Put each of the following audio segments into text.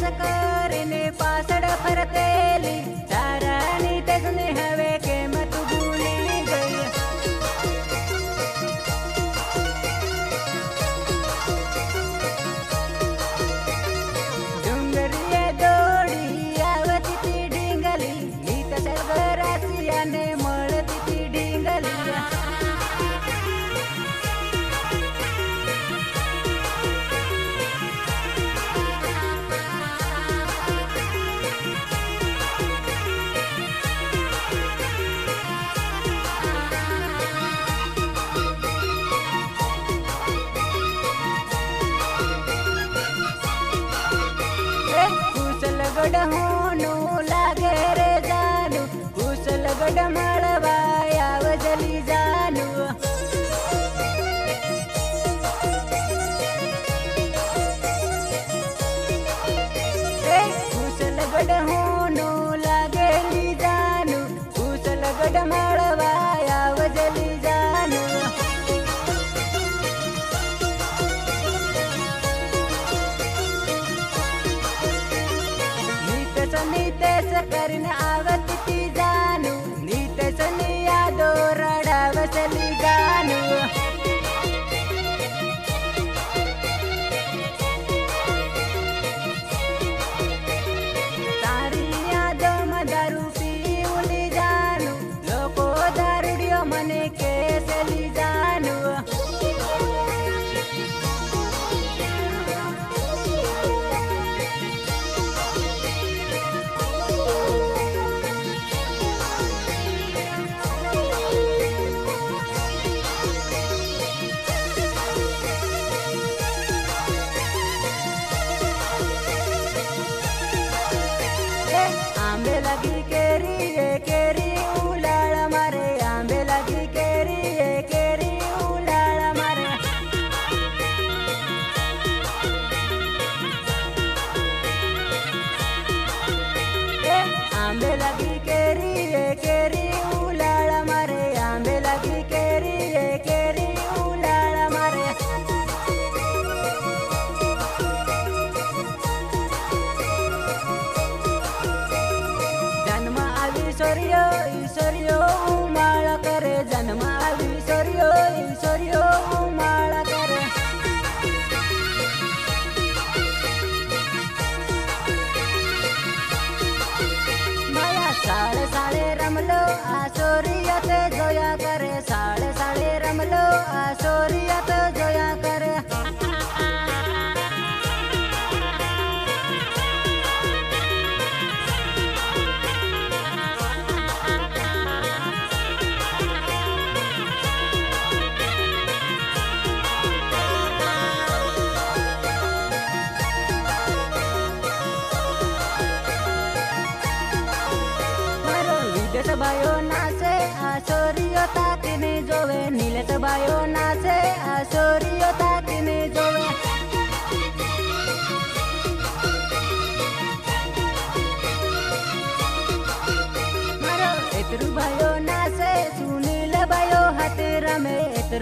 सरकारने पासड भरतेली ताराणी तेजने हवे કુશલ ગઢ હોનું લાગે રે જાનું. કુશલ ગઢ મળવા zakari na awat tizanu ni te saniya dora dawa saliganu daru Mandela di que ríe, que.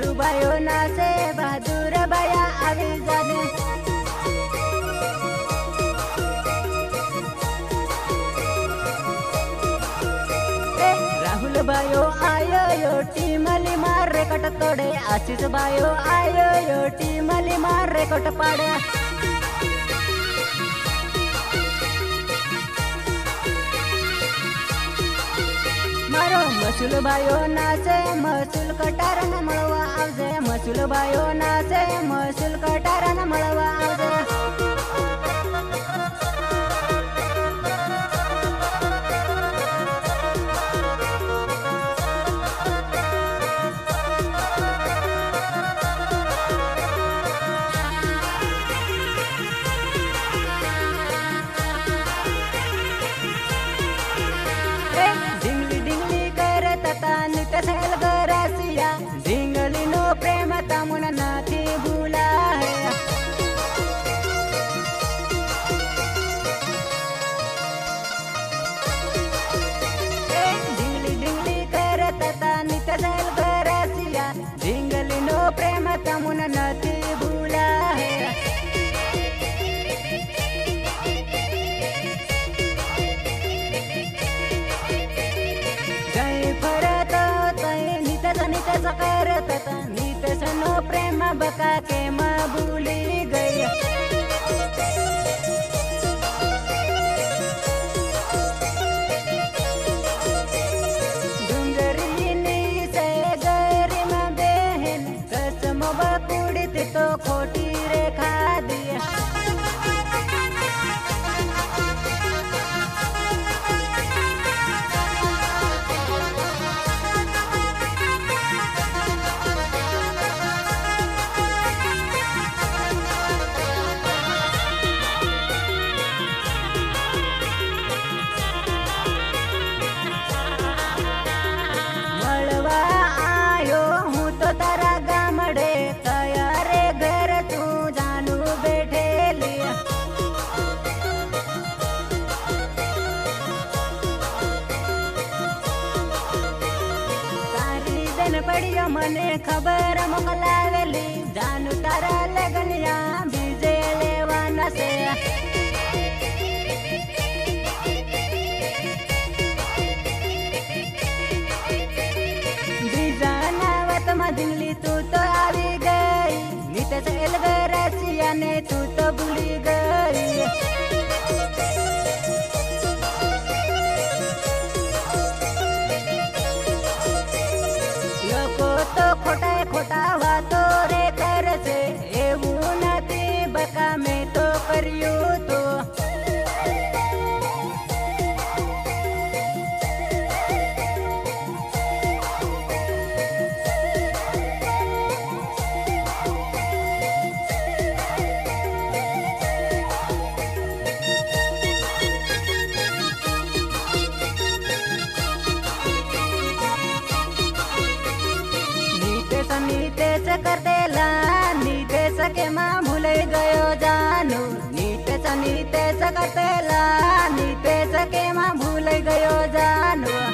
એતરુ ભાઈઓ નાચે બહાદુર બયા આવી જાને. રાહુલ ભાઈઓ આયો યો ટીમલી માર કટ તોડે. આશીષ બાયો આયો યો ટીમલી માર કટ પાડે. મારો મસૂલ ભાઈઓ નાચે મસૂલ કટારને મળવા આવજે. મસૂલ ભાઈઓ નાચે મસૂલ કટારને મળવા આવજે. बका के माँ भूल गई। डूंगरली से गरी माँ तो खोटी બેન મને ખબર મોકલાવેલી જાનુ તારા લગનિયા બીજે લેવાના છે. દિલ્હી તું તો આવી ગઈ. નીત એલ રસિયા ને તું તો ભૂલી ગઈ. કરતેલા નીતેશ કેમાં ભૂલાઈ ગયો જાનું.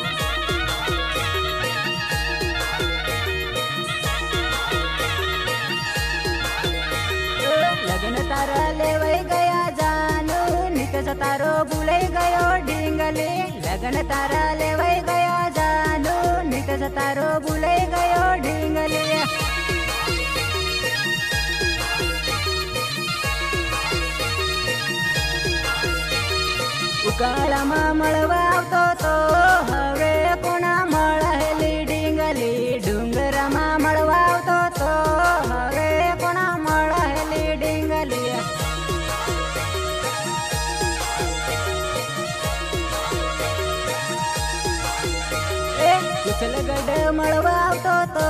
લગ્ન તારા લેવાઈ ગયા જાનું નીતેશ તારો ભૂલાઈ ગયો ડીંગલી. લગ્ન તારા લેવાઈ ગયા જાનું નીતેશ તારો ભૂલાઈ ગયો ડીંગલી. ઉકાળામાં મળવા આવતો તો હવે કોણા મળેલી ડીંગલી ડુંગરામાં મળવા આવતો તો હવે કોણા મળેલી ડીંગલી? એ કુશલગઢ મળવા આવતો તો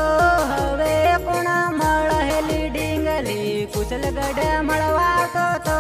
હવે કોણા મળેલી ડીંગલી? કુશલગઢ મળવા આવતો તો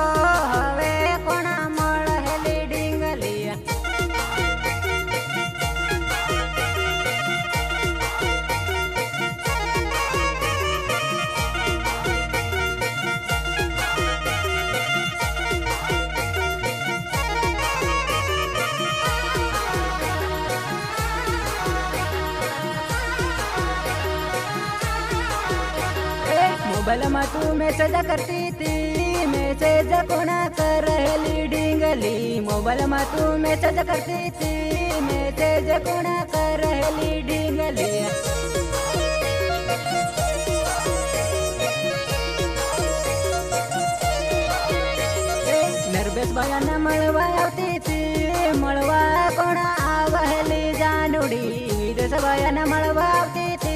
बलमा तू मेसेज करती थी मैसेज कोणा कर डिंगली? मोबाईल मा तू मैसेज करती थी मेसेज कोणा कर डिंगली? नर्वेस बायाना मळवा आवती ती, मळवा कोणा आवहली जानुडी? विदेश बायाना मळवा आवती ती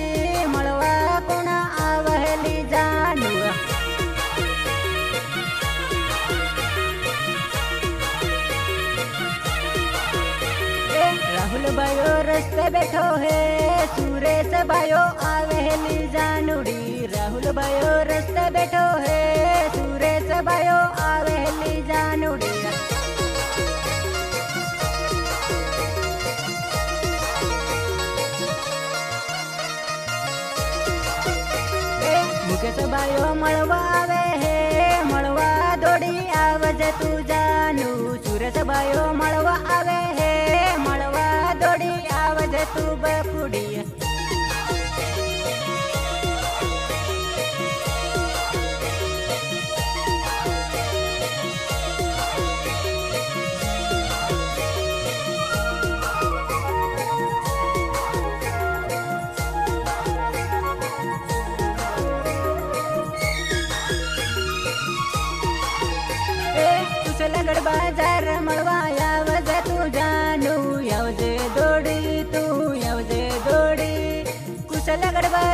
ભાઈઓ રસ્તે બેઠો હે, સુરેશ ભાઈઓ આવેલી જાનુડી. રાહુલ ભાઈઓ, રસ્તે બેઠો હે, સુરેશ ભાઈઓ આવેલી જાનુડી. મુકેશ ભાઈઓ, મળવા આવે હે, મળવા દોડી આવજે તું જાનું. સુરેશ ભાઈઓ, મળવા આવે હે tuba kudiya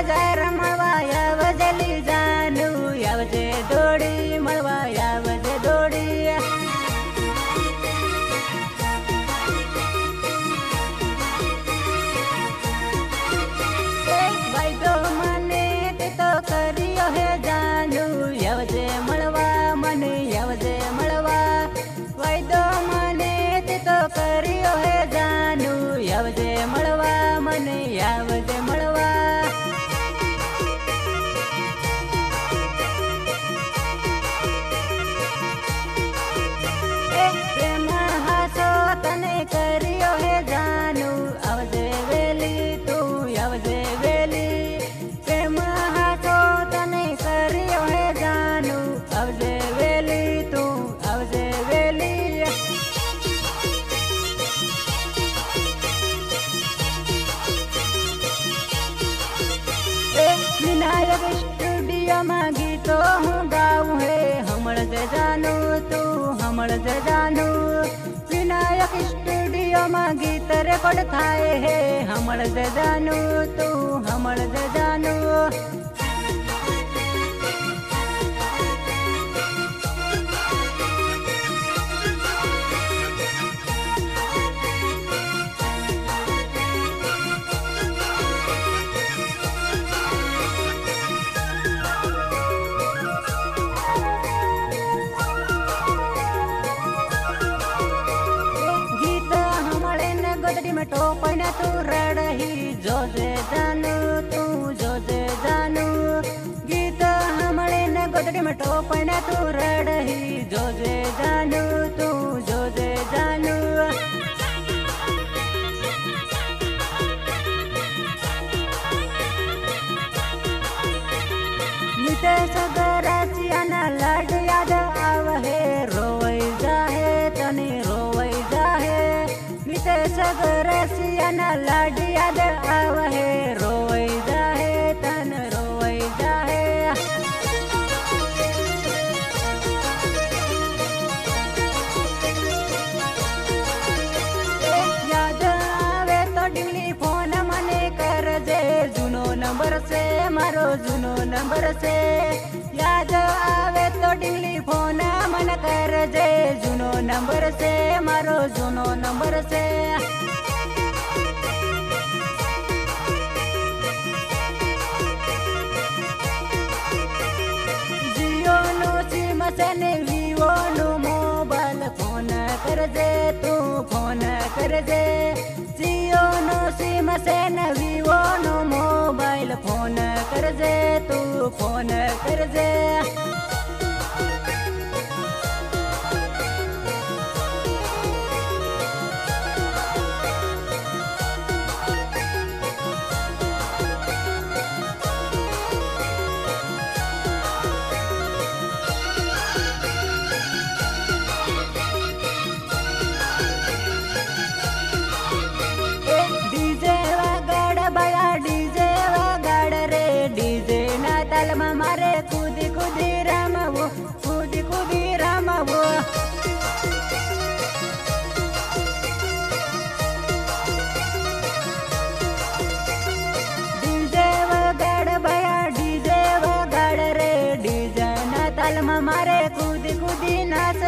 जय them કમળ જદાનું વિનાયક સ્ટુડિયોમાં ગીત રેકોર્ડ થાય હે હમળ જજાનું તું ચમટો પણ તું રડહી જોજે જાનું નંબર છે, મારો જૂનો નંબર છે. યાદ આવે તો ડીંગલી ફોન મને કરજે. જૂનો નંબર છે, મારો જૂનો નંબર છે. કરજે તું ફોન કરજે જીઓ નો સિમ છે ને વિવો નો મોબાઈલ ફોન કરજે તું ફોન કરજે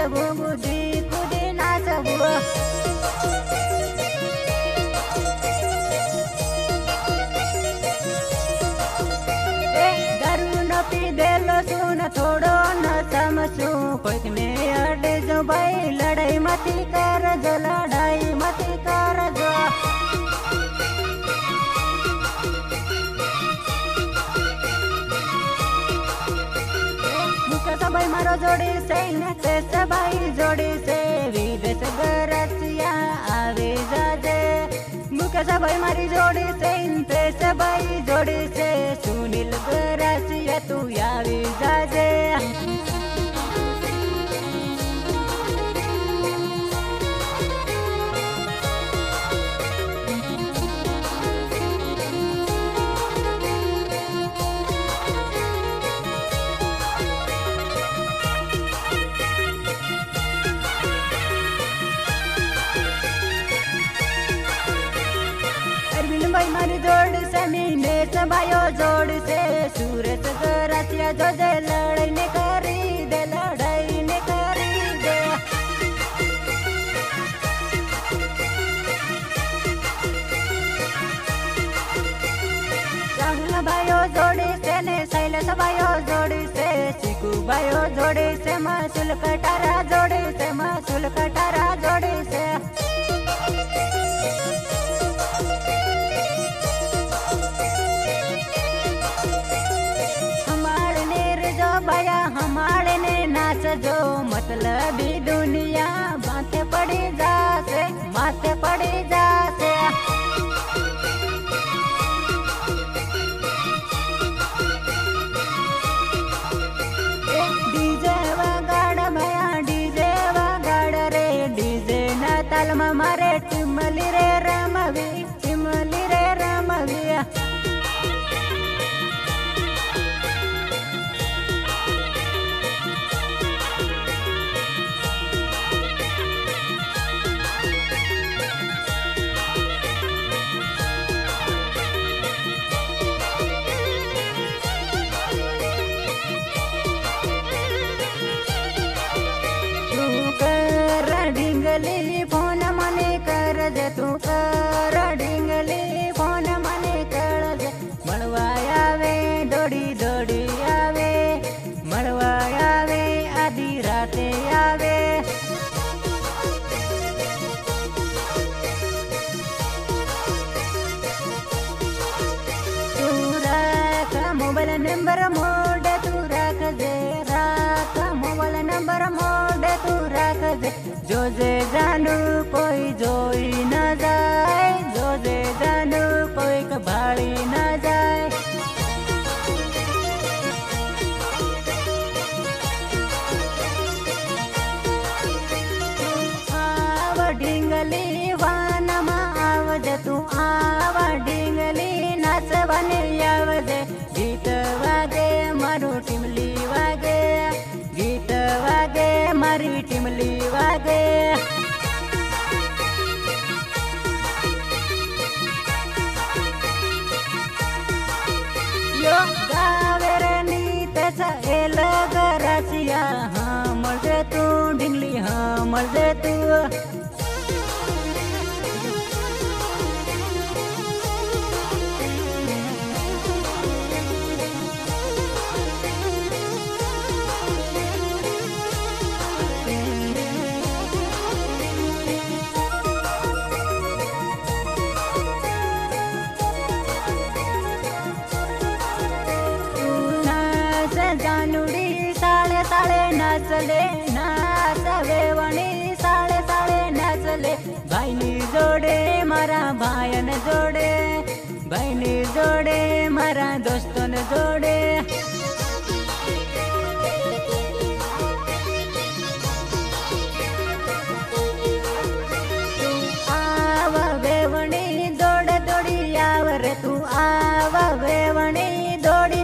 नाचबो। मुडी कुडी नाचबो सुन छोडो न समसु। कोइक अडे जो भाइ लडाई माथि कर लडाई माथि कर મારો જોડી છે ને તેસ ભાઈ જોડી છે વિદેશ ગરસિયા આવી જાજે મુકેશ ભાઈ મારી જોડી છે ને તેસ ભાઈ જોડી છે સુનિલ ગરસિયા તું આવી જાજે સુરત ગરાસિયા જોજે લડાઈને કરી દે લડાઈને કરી દે રાહુલ ભાઈઓ જોડી છે ને શૈલેષ ભાઈઓ જોડી છે ચીકુ ભાઈઓ જોડી છે મસુલ કટારા જોડી છે મસુલ કટારા જોડી છે નાચજો મતલબી દુનિયા ઢીંગલી ફોન મને કરજે, તું કર ઢીંગલી ફોન મને કરજે. મળવા આવે, દોડી દોડી આવે મળવા આવે આધી રાતે આવે. મોબાઈલ નંબર મોડે તું રાખજે રાખ મોબાઈલ નંબર મોડે जो जे जानु कोही जोई नजाए जो जे जानु कोही भाडी न गे यो कावेर हा म्हणजे तू ढिंगली हा म्हणजे तू. ભાઈની જોડે, મારા ભાઈને જોડે, ભાઈની જોડે, મારા દોસ્તોને જોડે. દોડે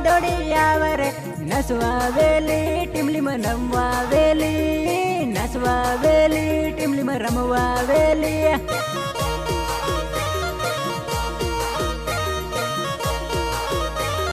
દોડી આવ નસવા વેલી, ટીમલીમાં મનમવા વેલી. નસવા વેલી ટીમલીમાં રમવા વેલી